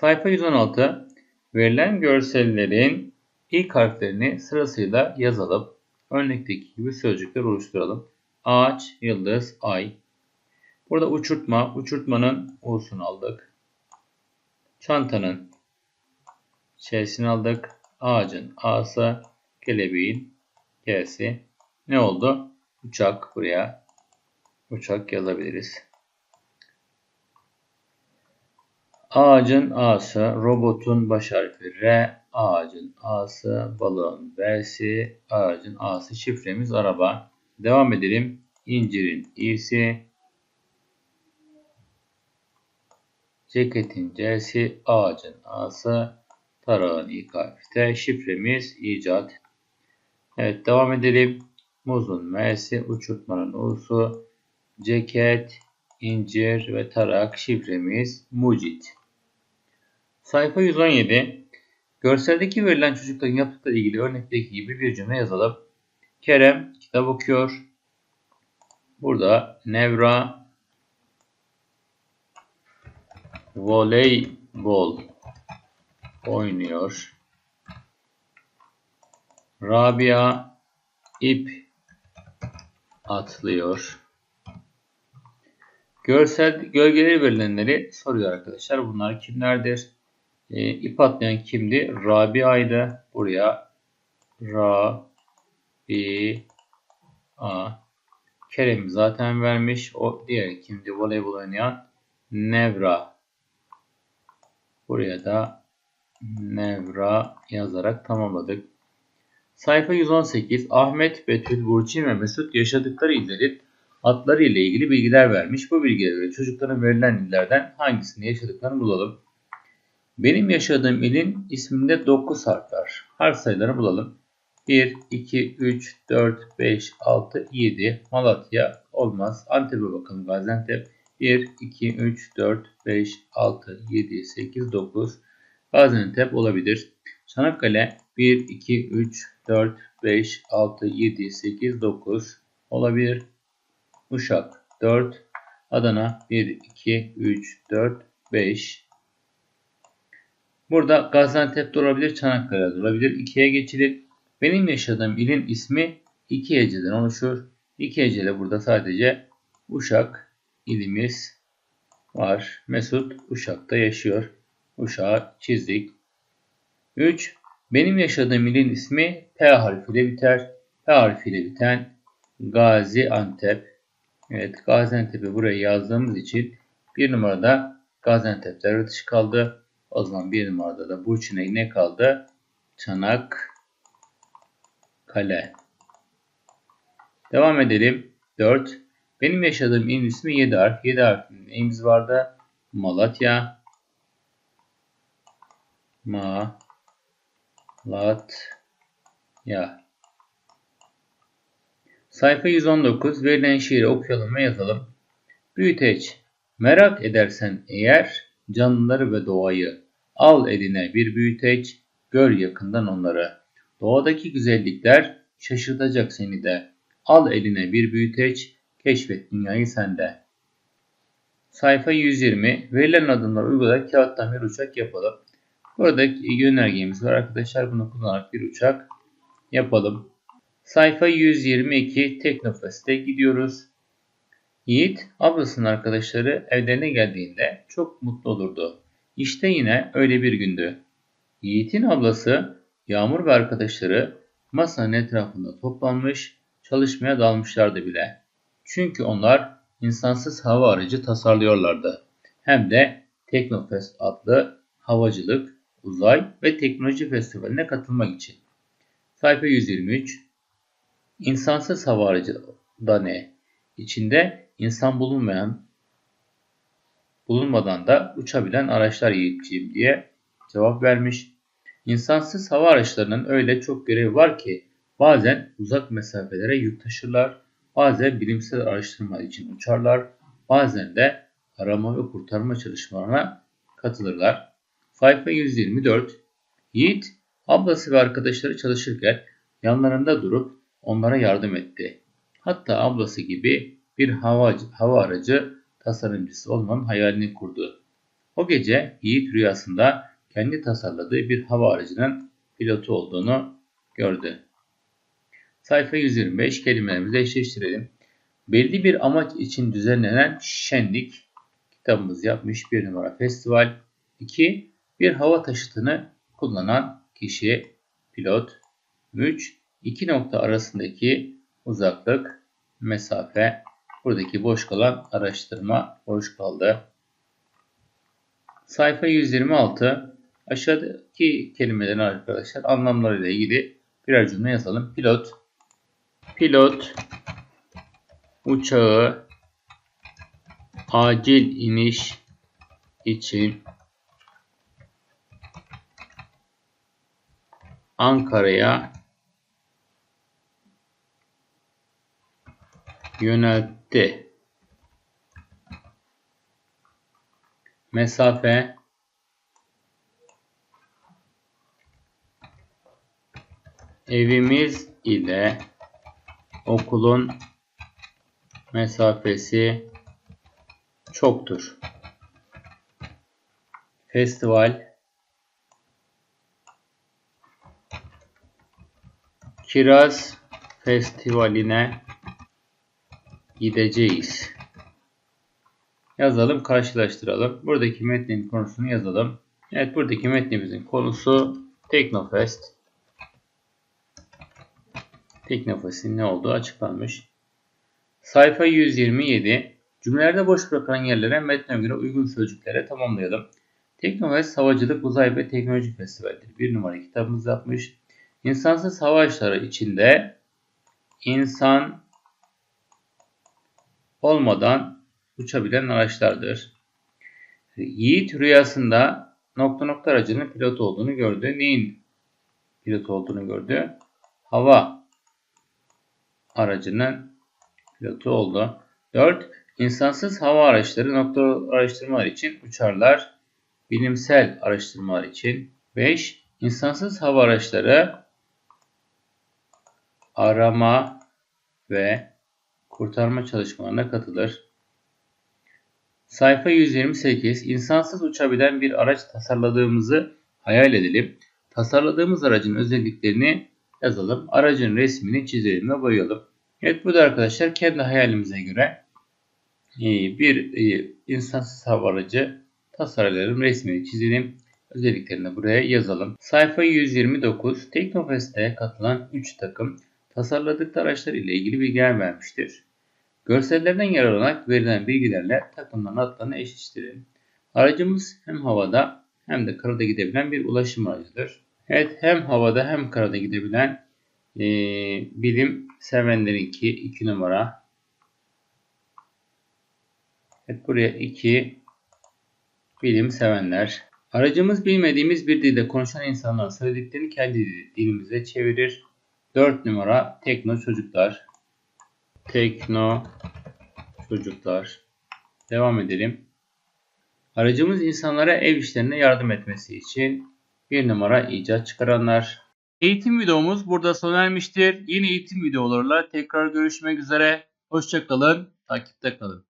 Sayfa 116. Verilen görsellerin ilk harflerini sırasıyla yazalım. Örnekteki gibi sözcükler oluşturalım. Ağaç, yıldız, ay. Burada uçurtma, uçurtmanın u'sunu aldık. Çantanın ç'sini aldık. Ağacın a'sı, kelebeğin g'si. Ne oldu? Uçak buraya uçak yazabiliriz. Ağacın A'sı, robotun baş harfi R, ağacın A'sı, balığın B'si, ağacın A'sı, şifremiz araba. Devam edelim. İncirin İ'si, ceketin C'si, ağacın A'sı, tarağın ilk harfi T, şifremiz icat. Evet devam edelim. Muzun M'si, uçurtmanın U'su, ceket, incir ve tarak şifremiz mucit. Sayfa 117. Görseldeki verilen çocukların yaptıkları ilgili örnekteki gibi bir cümle yazalım. Kerem kitap okuyor. Burada Nevra voleybol oynuyor. Rabia ip atlıyor. Görsel gölgeleri verilenleri soruyor arkadaşlar. Bunlar kimlerdir? E, ip atlayan kimdi? Rabia'ydı. Buraya Ra Bi A Kerem zaten vermiş. O diğer kimdi? Voleybol oynayan Nevra. Buraya da Nevra yazarak tamamladık. Sayfa 118 Ahmet, Betül, Burçin ve Mesut yaşadıkları illerin adları ile ilgili bilgiler vermiş. Bu bilgilere çocukların verilen illerden hangisini yaşadıklarını bulalım. Benim yaşadığım ilin isminde 9 harf var. Harf sayılarını bulalım. 1, 2, 3, 4, 5, 6, 7. Malatya olmaz. Antep'e bakalım Gaziantep. 1, 2, 3, 4, 5, 6, 7, 8, 9. Gaziantep olabilir. Çanakkale 1, 2, 3, 4, 5, 6, 7, 8, 9 olabilir. Uşak 4. Adana 1, 2, 3, 4, 5. Burada Gaziantep'te olabilir, Çanakkale'de olabilir. İkiye geçilir. Benim yaşadığım ilin ismi iki heceden oluşur. İki hecele burada sadece Uşak ilimiz var. Mesut Uşak'ta yaşıyor. Uşak'ı çizdik. 3. Benim yaşadığım ilin ismi P harfiyle biter. P harfiyle biten Gaziantep. Evet Gaziantep'i buraya yazdığımız için bir numarada Gaziantep'ler dışı kaldı. O zaman bir numarada da Burçin'e ne kaldı? Çanak Kale. Devam edelim. 4. Benim yaşadığım il ismi 7 harf. 7 harfinin neyimiz vardı? Malatya. Ma. Lat. Ya. Sayfa 119. Verilen şiiri okuyalım ve yazalım. Büyüteç. Merak edersen eğer canlıları ve doğayı al eline bir büyüteç, gör yakından onları. Doğadaki güzellikler şaşırtacak seni de. Al eline bir büyüteç, keşfet dünyayı sende. Sayfa 120. Verilen adımlar uygulayarak kağıttan bir uçak yapalım. Burada yönergemiz var arkadaşlar. Bunu kullanarak bir uçak yapalım. Sayfa 122 Teknofest'e gidiyoruz. Yiğit ablasının arkadaşları evlerine geldiğinde çok mutlu olurdu. İşte yine öyle bir gündü. Yiğit'in ablası Yağmur ve arkadaşları masanın etrafında toplanmış çalışmaya dalmışlardı bile. Çünkü onlar insansız hava aracı tasarlıyorlardı. Hem de Teknofest adlı havacılık, uzay ve teknoloji festivaline katılmak için. Sayfa 123 İnsansız hava aracı da ne? İçinde insan bulunmayan bulunmadan da uçabilen araçlar yiğitçiyim diye cevap vermiş. İnsansız hava araçlarının öyle çok görevi var ki bazen uzak mesafelere yük taşırlar, bazen bilimsel araştırma için uçarlar, bazen de arama ve kurtarma çalışmalarına katılırlar. Sayfa 124 Yiğit ablası ve arkadaşları çalışırken yanlarında durup onlara yardım etti. Hatta ablası gibi bir hava, hava aracı tasarımcısı olmanın hayalini kurdu. O gece Yiğit rüyasında kendi tasarladığı bir hava aracının pilotu olduğunu gördü. Sayfa 125 kelimelerimizi eşleştirelim. Belli bir amaç için düzenlenen şenlik kitabımız yapmış bir numara festival. 2. Bir hava taşıtını kullanan kişi pilot. 3. İki nokta arasındaki uzaklık mesafe. Buradaki boş kalan araştırma boş kaldı. Sayfa 126. Aşağıdaki kelimelerin arkadaşlar anlamlarıyla ilgili birer cümle yazalım. Pilot, pilot, uçağı acil iniş için Ankara'ya yöneltti. Mesafe evimiz ile okulun mesafesi çoktur. Festival Kiraz Festivali'ne gideceğiz. Yazalım, karşılaştıralım. Buradaki metnin konusunu yazalım. Evet, buradaki metnimizin konusu Teknofest. Teknofest'in ne olduğu açıklanmış. Sayfa 127. Cümlelerde boş bırakılan yerlere metne göre uygun sözcüklere tamamlayalım. Teknofest Havacılık, Uzay ve Teknoloji Festivali'dir. Bir numara kitabımız yapmış. İnsansız hava araçları içinde insan olmadan uçabilen araçlardır. Yiğit rüyasında nokta nokta aracının pilot olduğunu gördü. Neyin pilot olduğunu gördü? Hava aracının pilotu oldu. 4. İnsansız hava araçları nokta araştırmalar için uçarlar. Bilimsel araştırmalar için. 5. İnsansız hava araçları arama ve kurtarma çalışmalarına katılır. Sayfa 128. İnsansız uçabilen bir araç tasarladığımızı hayal edelim. Tasarladığımız aracın özelliklerini yazalım. Aracın resmini çizelim ve boyayalım. Evet burada arkadaşlar kendi hayalimize göre e, bir e, insansız hava aracı tasarlayalım. Resmini çizelim. Özelliklerini buraya yazalım. Sayfa 129. Teknofest'e katılan 3 takım tasarladıkları araçlar ile ilgili bilgiler vermiştir. Görsellerden yararlanarak verilen bilgilerle takımların adlarını eşleştirelim. Aracımız hem havada hem de karada gidebilen bir ulaşım aracıdır. Evet hem havada hem karada gidebilen e, bilim sevenlerinki 2 numara. Evet buraya 2 bilim sevenler. Aracımız bilmediğimiz bir dilde konuşan insanların söylediklerini kendi dilimize çevirir. 4 numara tekno çocuklar. Tekno çocuklar. Devam edelim. Aracımız insanlara ev işlerine yardım etmesi için bir numara icat çıkaranlar. Eğitim videomuz burada sona ermiştir. Yeni eğitim videolarla tekrar görüşmek üzere. Hoşçakalın. Takipte kalın.